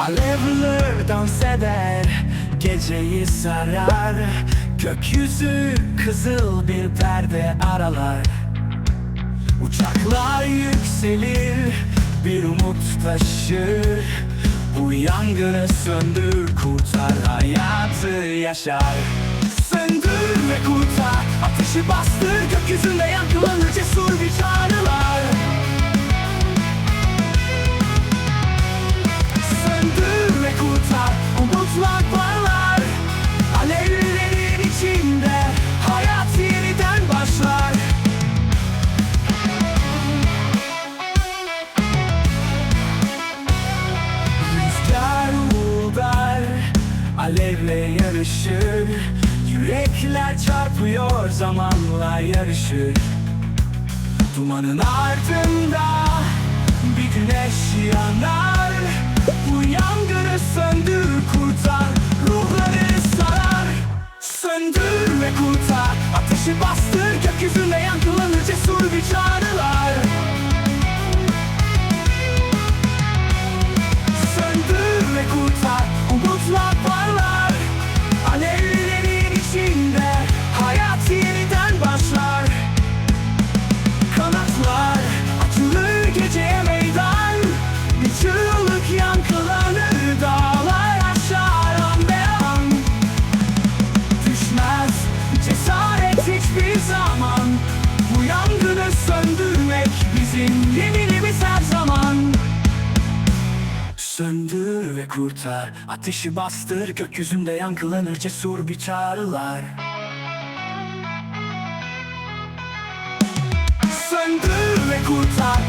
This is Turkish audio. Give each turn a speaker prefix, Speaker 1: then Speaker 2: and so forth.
Speaker 1: Alevler dans eder Geceyi sarar. Gökyüzü kızıl bir perde aralar. Uçaklar yükselir Bir umut taşır. Bu yangını söndür kurtar Hayatı yaşar. Söndür ve kurtar Ateşi bastır gökyüzünde yankılanır Cesur bir çağrı. Alevle yarışır. Yürekler çarpıyor Zamanla yarışır. Dumanın ardında söndürmek Bizim yeminimiz her zaman. Söndür ve kurtar Ateşi bastır Gökyüzünde yankılanır Cesur bir çağrılar. Söndür ve kurtar